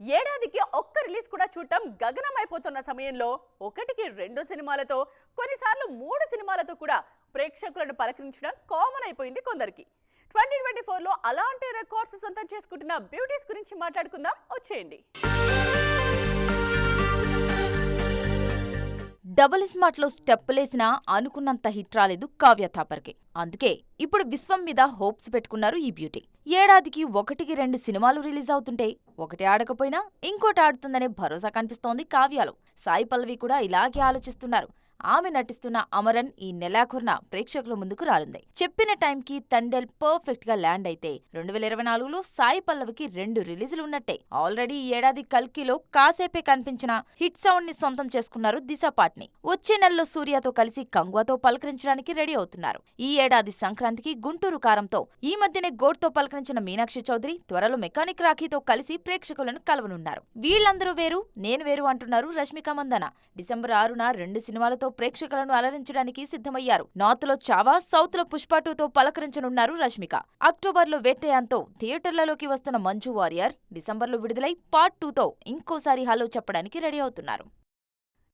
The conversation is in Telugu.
ఏడాదికి ఒక్క రిలీజ్ కూడా చూడటం గగనమైపోతున్న సమయంలో ఒకటికి రెండు సినిమాలతో కొన్నిసార్లు మూడు సినిమాలతో కూడా ప్రేక్షకులను పలకరించడం కామన్ అయిపోయింది కొందరికి. ట్వంటీ ట్వంటీ ఫోర్లో అలాంటి రికార్డ్స్ సొంతం చేసుకుంటున్న బ్యూటీస్ గురించి మాట్లాడుకుందాం. వచ్చేయండి. డబుల్ స్మార్ట్లో స్టెప్పులేసినా అనుకున్నంత హిట్ రాలేదు కావ్య థాపర్కి. అందుకే ఇప్పుడు విశ్వం మీద హోప్స్ పెట్టుకున్నారు ఈ బ్యూటీ. ఏడాదికి ఒకటికి రెండు సినిమాలు రిలీజ్ అవుతుంటే ఒకటి ఆడకపోయినా ఇంకోటి ఆడుతుందనే భరోసా కనిపిస్తోంది కావ్యాలో. సాయి పల్లవి కూడా ఇలాగే ఆలోచిస్తున్నారు. ఆమె నటిస్తున్న అమరన్ ఈ నెలాఖరున ప్రేక్షకుల ముందుకు రానుంది. చెప్పిన టైంకి తండెల్ పర్ఫెక్ట్గా ల్యాండ్ అయితే రెండు వేల ఇరవై నాలుగులో సాయి పల్లవికి రెండు రిలీజులు ఉన్నట్టే. ఆల్రెడీ ఈ ఏడాది కల్కిలో కాసేపే కనిపించిన హిట్ సౌండ్ని సొంతం చేసుకున్నారు దిశ పాట్ని. వచ్చే నెలలో సూర్యతో కలిసి కంగువాతో పలకరించడానికి రెడీ అవుతున్నారు. ఈ ఏడాది సంక్రాంతికి గుంటూరు కారంతో ఈ మధ్యనే గోడ్తో పలకరించిన మీనాక్షి చౌదరి త్వరలో మెకానిక్ రాఖీతో కలిసి ప్రేక్షకులను కలవనున్నారు. వీళ్ళందరూ వేరు నేను వేరు అంటున్నారు రష్మిక మందన. డిసెంబర్ ఆరున రెండు సినిమాలతో ప్రేక్షకులను అలరించడానికి సిద్ధమయ్యారు. నార్త్లో చావా సౌత్లో పుష్ప టూతో పలకరించనున్నారు రష్మిక. అక్టోబర్లో వేట్టయాంతో థియేటర్లలోకి వస్తున్న మంజు వారియర్ డిసెంబర్లో విడుదలై పార్ట్ టూతో ఇంకోసారి హలో చెప్పడానికి రెడీ అవుతున్నారు.